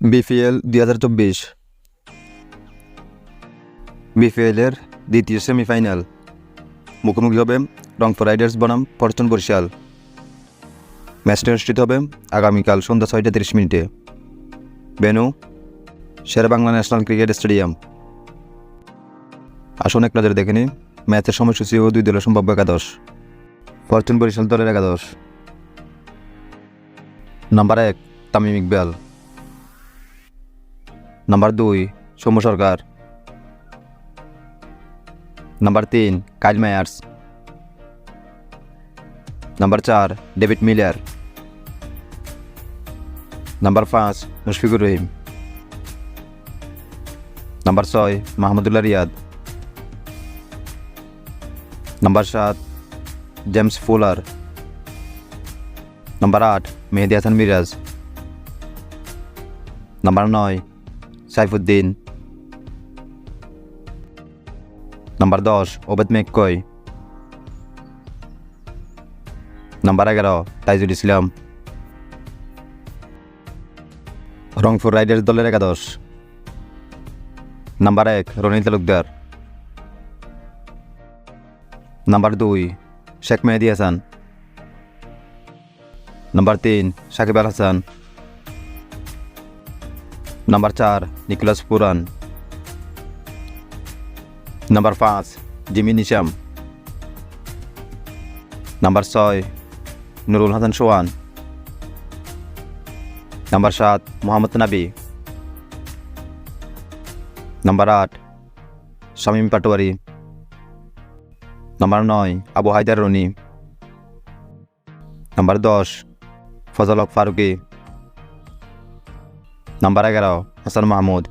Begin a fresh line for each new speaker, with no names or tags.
BPL দুই হাজার চব্বিশ। বিপিএলের দ্বিতীয় সেমিফাইনাল। মুখোমুখি হবে রংপুর রাইডার্স বনাম ফরচুন বরিশাল। ম্যাচটি অনুষ্ঠিত হবে আগামীকাল সন্ধ্যা ছয়টা তিরিশ মিনিটে। বেনু বাংলা ন্যাশনাল ক্রিকেট স্টেডিয়াম। আসুন এক নজরে দেখে নিই ম্যাচের সময়সূচি ও দুই দলের সম্ভাব্য একাদশ। ফরচুন বরিশাল দলের একাদশ। নাম্বার এক, তামিম ইকবাল। নাম্বার দুই সৌম্য সরকার নাম্বার তিন কাইল মায়ার্স নাম্বার চার ডেভিড মিলার নাম্বার পাঁচ মুশফিকুর রহিম নাম্বার ছয় মাহমুদুল্লাহ রিয়াদ নাম্বার সাত জেমস ফুলার নাম্বার আট মেহেদি হাসান মিরাজ নাম্বার নয় সাইফুদ্দিন নাম্বার দশ ওবেদ মেককয় নাম্বার এগারো, তাইজুল ইসলাম. রংপুর রাইডার্স দলের একাদশ। নাম্বার এক, রনিল তালুকদার. নাম্বার দুই, শেখ মেহেদি হাসান. নাম্বার তিন, সাকিব আল হাসান। নাম্বার চার নিকোলাস পুরান নাম্বার পাঁচ জিমি নিশাম নাম্বার ছয় নুরুল হাসান সোয়ান নাম্বার সাত মোহাম্মদ নাবি নাম্বার আট শামীম পাটোয়ারি নাম্বার নয় আবু হায়দার রনি নাম্বার দশ ফজল হক নাম্বার এগারো হাসান মাহমুদ।